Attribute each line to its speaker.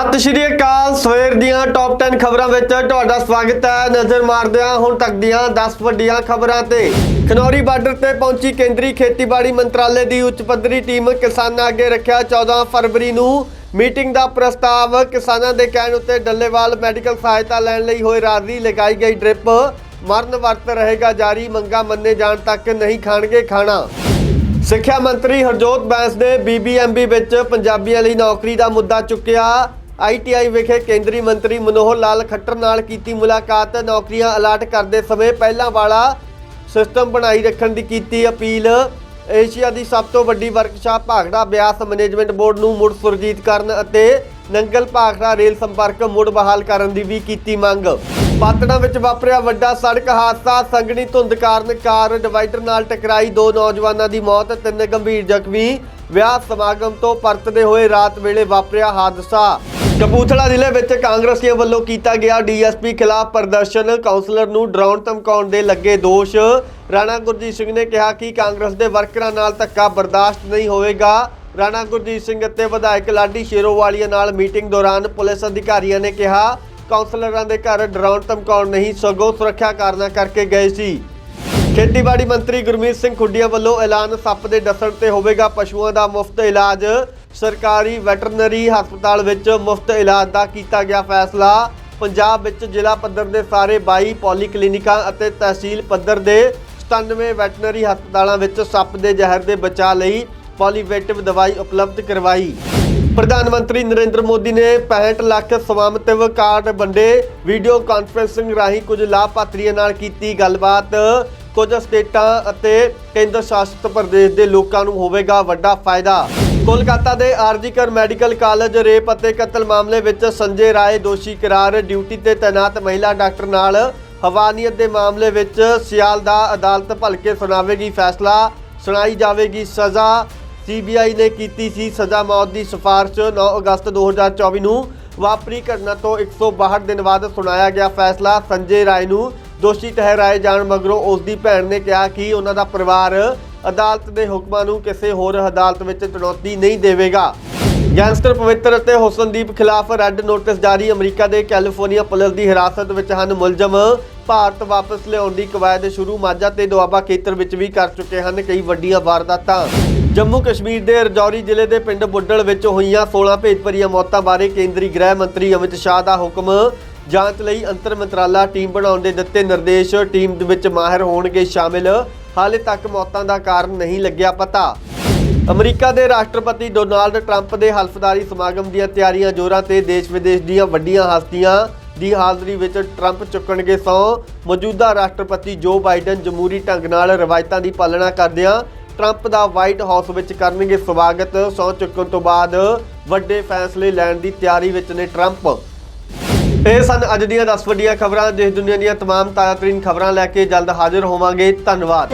Speaker 1: ਸਤਿ ਸ਼੍ਰੀ ਅਕਾਲ, ਸਵੇਰ ਦੀਆਂ ਟੌਪ 10 ਖਬਰਾਂ ਵਿੱਚ ਤੁਹਾਡਾ ਸਵਾਗਤ ਹੈ। ਨਜ਼ਰ ਮਾਰਦੇ ਹਾਂ ਹੁਣ ਤੱਕ ਦੀਆਂ 10 ਵੱਡੀਆਂ ਖਬਰਾਂ ਤੇ। ਖਨੌਰੀ ਬਾਰਡਰ ਤੇ ਪਹੁੰਚੀ ਕੇਂਦਰੀ ਖੇਤੀਬਾੜੀ ਮੰਤਰਾਲੇ ਦੀ ਉੱਚ ਪੱਧਰੀ ਟੀਮ ਕਿਸਾਨਾਂ ਅੱਗੇ ਰੱਖਿਆ 14 ਫਰਵਰੀ ਨੂੰ ਮੀਟਿੰਗ ਦਾ ਪ੍ਰਸਤਾਵ। ਕਿਸਾਨਾਂ ਦੇ ਕਹਿਣ ਉੱਤੇ ਡੱਲੇਵਾਲ ਮੈਡੀਕਲ ਸਹਾਇਤਾ ਲੈਣ ਲਈ ਹੋਏ ਰਾਜ਼ੀ ਲਗਾਈ ਗਈ ਡ੍ਰਿਪ। ਮਰਨ ਵਰਤ ਰਹੇਗਾ ਜਾਰੀ, ਮੰਗਾ ਮੰਨੇ ਜਾਣ ਤੱਕ ਨਹੀਂ ਖਾਣਗੇ ਖਾਣਾ। ਸਿੱਖਿਆ ਮੰਤਰੀ ਹਰਜੋਤ ਬੈਂਸ ਨੇ ਬੀਬੀਐਮਬੀ ਵਿੱਚ ਪੰਜਾਬੀਆਂ ਲਈ ਨੌਕਰੀ ਦਾ ਮੁੱਦਾ ਚੁੱਕਿਆ। ਆਈਟੀਆਈ ਵਿਖੇ ਕੇਂਦਰੀ ਮੰਤਰੀ ਮਨੋਹਰ ਲਾਲ ਖੱਟਰ ਨਾਲ ਕੀਤੀ ਮੁਲਾਕਾਤ। ਨੌਕਰੀਆਂ ਅਲਾਟ ਕਰਦੇ ਸਮੇਂ ਪਹਿਲਾਂ ਵਾਲਾ ਸਿਸਟਮ ਬਣਾਈ ਰੱਖਣ ਦੀ ਕੀਤੀ ਅਪੀਲ। ਏਸ਼ੀਆ ਦੀ ਸਭ ਤੋਂ ਵੱਡੀ workshop Bhakra Beas management board ਨੂੰ ਮੁੜ ਸੁਰਜੀਤ ਕਰਨ ਅਤੇ ਨੰਗਲ ਭਾਖੜਾ ਰੇਲ ਸੰਪਰਕ ਮੁੜ ਬਹਾਲ ਕਰਨ ਦੀ ਵੀ ਕੀਤੀ ਮੰਗ। ਪਾਤੜਾ ਵਿੱਚ ਵਾਪਰਿਆ ਵੱਡਾ ਸੜਕ ਹਾਦਸਾ, ਸੰਘਣੀ ਧੁੰਦ ਕਾਰਨ ਕਾਰ ਡਿਵਾਈਡਰ ਨਾਲ ਟਕਰਾਈ ਦੋ ਨੌਜਵਾਨਾਂ ਦੀ ਮੌਤ, ਤਿੰਨ ਗੰਭੀਰ ਜ਼ਖਮੀ। ਵਿਆਹ ਸਮਾਗਮ ਤੋਂ ਪਰਤਦੇ ਹੋਏ ਰਾਤ ਵੇਲੇ ਵਾਪਰਿਆ ਹਾਦਸਾ। ਕਪੂਥਲਾ ਜ਼ਿਲ੍ਹੇ ਵਿੱਚ ਕਾਂਗਰਸੀਆਂ ਵੱਲੋਂ ਕੀਤਾ ਗਿਆ ਡੀਐਸਪੀ ਖਿਲਾਫ ਪ੍ਰਦਰਸ਼ਨ। ਕਾਉਂਸਲਰ ਨੂੰ ਡਰਾਉਣ ਧਮਕਾਉਣ ਦੇ ਲੱਗੇ ਦੋਸ਼। ਰਾਣਾ ਗੁਰਜੀਤ ਸਿੰਘ ਨੇ ਕਿਹਾ ਕਿ ਕਾਂਗਰਸ ਦੇ ਵਰਕਰਾਂ ਨਾਲ ਧੱਕਾ ਬਰਦਾਸ਼ਤ ਨਹੀਂ ਹੋਵੇਗਾ। ਰਾਣਾ ਗੁਰਜੀਤ ਸਿੰਘ ਅਤੇ ਵਿਧਾਇਕ ਲਾਡੀ ਸ਼ੇਰੋਵਾਲੀਆ ਨਾਲ ਮੀਟਿੰਗ ਦੌਰਾਨ ਪੁਲਿਸ ਅਧਿਕਾਰੀਆਂ ਨੇ ਕਿਹਾ ਕਾਉਂਸਲਰਾਂ ਦੇ ਘਰ ਡਰਾਉਣ ਧਮਕਾਉਣ ਨਹੀਂ, ਸਗੋਂ ਸੁਰੱਖਿਆ ਕਾਰਨਾਂ ਕਰਕੇ ਗਏ ਸੀ। ਖੇਤੀਬਾੜੀ ਮੰਤਰੀ ਗੁਰਮੀਤ ਸਿੰਘ ਖੁੱਡੀਆਂ ਵੱਲੋਂ ਐਲਾਨ ਸੱਪ ਦੇ ਡਸਣ ਤੇ ਹੋਵੇਗਾ, ਪਸ਼ੂਆਂ ਦਾ ਮੁਫਤ ਇਲਾਜ। ਸਰਕਾਰੀ ਵੈਟਰਨਰੀ ਹਸਪਤਾਲ ਵਿੱਚ ਮੁਫਤ ਇਲਾਜ ਦਾ ਕੀਤਾ ਗਿਆ ਫੈਸਲਾ। ਪੰਜਾਬ ਵਿੱਚ ਜ਼ਿਲ੍ਹਾ ਪੱਧਰ ਦੇ ਸਾਰੇ 22 ਪੋਲੀਕਲੀਨਿਕਾਂ ਅਤੇ ਤਹਿਸੀਲ ਪੱਧਰ ਦੇ 97 ਵੈਟਰਨਰੀ ਹਸਪਤਾਲਾਂ ਵਿੱਚ ਸੱਪ ਦੇ ਜ਼ਹਿਰ ਦੇ ਬਚਾਅ ਲਈ ਪੋਲੀਵੇਟਿਵ ਦਵਾਈ ਉਪਲਬਧ ਕਰਵਾਈ। ਪ੍ਰਧਾਨ ਮੰਤਰੀ ਨਰਿੰਦਰ ਮੋਦੀ ਨੇ 65 ਲੱਖ ਸਵਾਮਤਿਵ ਕਾਰਡ ਵੰਡੇ। ਵੀਡੀਓ ਕਾਨਫਰੰਸਿੰਗ ਰਾਹੀਂ ਕੁਝ ਲਾਭਪਾਤਰੀਆਂ ਨਾਲ ਕੀਤੀ ਗੱਲਬਾਤ। ਕੁਝ ਸਟੇਟਾਂ ਅਤੇ ਕੇਂਦਰ ਸ਼ਾਸਿਤ ਪ੍ਰਦੇਸ਼ ਦੇ ਲੋਕਾਂ ਨੂੰ ਹੋਵੇਗਾ ਵੱਡਾ ਫਾਇਦਾ। ਕੋਲਕਾਤਾ ਦੇ ਆਰਜੀਕਰ ਮੈਡੀਕਲ ਕਾਲਜ ਰੇਪ ਅਤੇ ਕਤਲ ਮਾਮਲੇ ਵਿੱਚ ਸੰਜੇ ਰਾਏ ਦੋਸ਼ੀ ਕਰਾਰ, ਡਿਊਟੀ ਤੇ ਤਾਇਨਾਤ ਮਹਿਲਾ ਡਾਕਟਰ ਨਾਲ ਹਵਾਨੀਅਤ ਦੇ ਮਾਮਲੇ ਵਿੱਚ ਸਿਆਲ ਦਾ ਅਦਾਲਤ ਭਲਕੇ ਸੁਣਾਵੇਗੀ ਫੈਸਲਾ, ਸੁਣਾਈ ਜਾਵੇਗੀ ਸਜ਼ਾ। ਸੀਬੀਆਈ ਨੇ ਕੀਤੀ ਸੀ ਸਜ਼ਾ ਮੌਤ ਦੀ ਸਿਫਾਰਿਸ਼ 9 ਅਗਸਤ 2024 ਨੂੰ। ਵਾਪਰੀ ਘਟਨਾ ਤੋਂ 162 ਦਿਨ ਬਾਅਦ ਸੁਣਾਇਆ ਗਿਆ ਫੈਸਲਾ। ਸੰਜੇ ਰਾਏ ਨੂੰ ਦੋਸ਼ੀ ਠਹਿਰਾਏ ਜਾਣ ਮਗਰੋਂ ਉਸ ਦੀ ਭੈਣ ਨੇ ਕਿਹਾ ਕਿ ਉਹਨਾਂ ਦਾ ਪਰਿਵਾਰ ਅਦਾਲਤ ਦੇ ਹੁਕਮਾਂ ਨੂੰ ਕਿਸੇ ਹੋਰ ਅਦਾਲਤ ਵਿੱਚ ਚੁਣੌਤੀ ਨਹੀਂ ਦੇਵੇਗਾ। ਗੈਂਗਸਟਰ ਪਵਿੱਤਰ ਅਤੇ ਹੁਸਨਦੀਪ ਖਿਲਾਫ ਰੈੱਡ ਨੋਟਿਸ ਜਾਰੀ ਅਮਰੀਕਾ ਦੇ ਕੈਲੀਫੋਰਨੀਆ ਪੁਲਿਸ ਦੀ ਹਿਰਾਸਤ ਵਿੱਚ ਹਨ। ਮੁਲਜ਼ਮ ਭਾਰਤ ਵਾਪਸ ਲਿਆਉਣ ਦੀ ਕਵਾਇਦ ਸ਼ੁਰੂ, ਮਾਝਾ ਤੇ ਦੁਆਬਾ ਖੇਤਰ ਵਿੱਚ ਵੀ ਕਰ ਚੁੱਕੇ ਹਨ ਕਈ ਵੱਡੀਆਂ ਵਾਰਦਾਤਾਂ। ਜੰਮੂ ਕਸ਼ਮੀਰ ਦੇ ਰਜੌਰੀ ਜ਼ਿਲ੍ਹੇ ਦੇ ਪਿੰਡ ਬੁੱਢਲ ਵਿੱਚ ਹੋਈਆਂ 16 ਭੇਦਭਰੀਆਂ ਮੌਤਾਂ ਬਾਰੇ ਕੇਂਦਰੀ ਗ੍ਰਹਿ ਮੰਤਰੀ ਅਮਿਤ ਸ਼ਾਹ ਦਾ ਹੁਕਮ ਜਾਂਚ ਲਈ ਅੰਤਰ ਮੰਤਰਾਲਾ ਟੀਮ ਬਣਾਉਣ ਦੇ ਦਿੱਤੇ ਨਿਰਦੇਸ਼। ਟੀਮ ਦੇ ਵਿੱਚ ਮਾਹਿਰ ਹੋਣਗੇ ਸ਼ਾਮਿਲ ਹਾਲੇ ਤੱਕ ਮੌਤਾਂ ਦਾ ਕਾਰਨ ਨਹੀਂ ਲੱਗਿਆ ਪਤਾ। ਅਮਰੀਕਾ ਦੇ ਰਾਸ਼ਟਰਪਤੀ ਡੋਨਾਲਡ ਟਰੰਪ ਦੇ ਹਲਫਦਾਰੀ ਸਮਾਗਮ ਦੀਆਂ ਤਿਆਰੀਆਂ ਜ਼ੋਰਾਂ ਤੇ ਦੇਸ਼ ਵਿਦੇਸ਼ ਦੀਆਂ ਵੱਡੀਆਂ ਹਸਤੀਆਂ ਦੀ ਹਾਜ਼ਰੀ ਵਿੱਚ ਟਰੰਪ ਚੁੱਕਣਗੇ ਸਹੁੰ। ਮੌਜੂਦਾ ਰਾਸ਼ਟਰਪਤੀ ਜੋ ਬਾਈਡਨ ਜਮਹੂਰੀ ਢੰਗ ਨਾਲ ਰਵਾਇਤਾਂ ਦੀ ਪਾਲਣਾ ਕਰਦਿਆਂ ਟਰੰਪ ਦਾ ਵਾਈਟ ਹਾਊਸ ਵਿੱਚ ਕਰਨਗੇ ਸਵਾਗਤ। ਸਹੁੰ ਚੁੱਕਣ ਤੋਂ ਬਾਅਦ ਵੱਡੇ ਫੈਸਲੇ ਲੈਣ ਦੀ ਤਿਆਰੀ ਵਿੱਚ ਨੇ ਟਰੰਪ। ਇਹ ਸਨ ਅੱਜ ਦੀਆਂ 10 ਵੱਡੀਆਂ ਖਬਰਾਂ ਦੇਸ਼ ਦੁਨੀਆ ਦੀਆਂ तमाम ਤਾਜ਼ਾਤਰੀਨ ਖਬਰਾਂ ਲੈ ਕੇ ਜਲਦ ਹਾਜ਼ਰ ਹੋਵਾਂਗੇ ਧੰਨਵਾਦ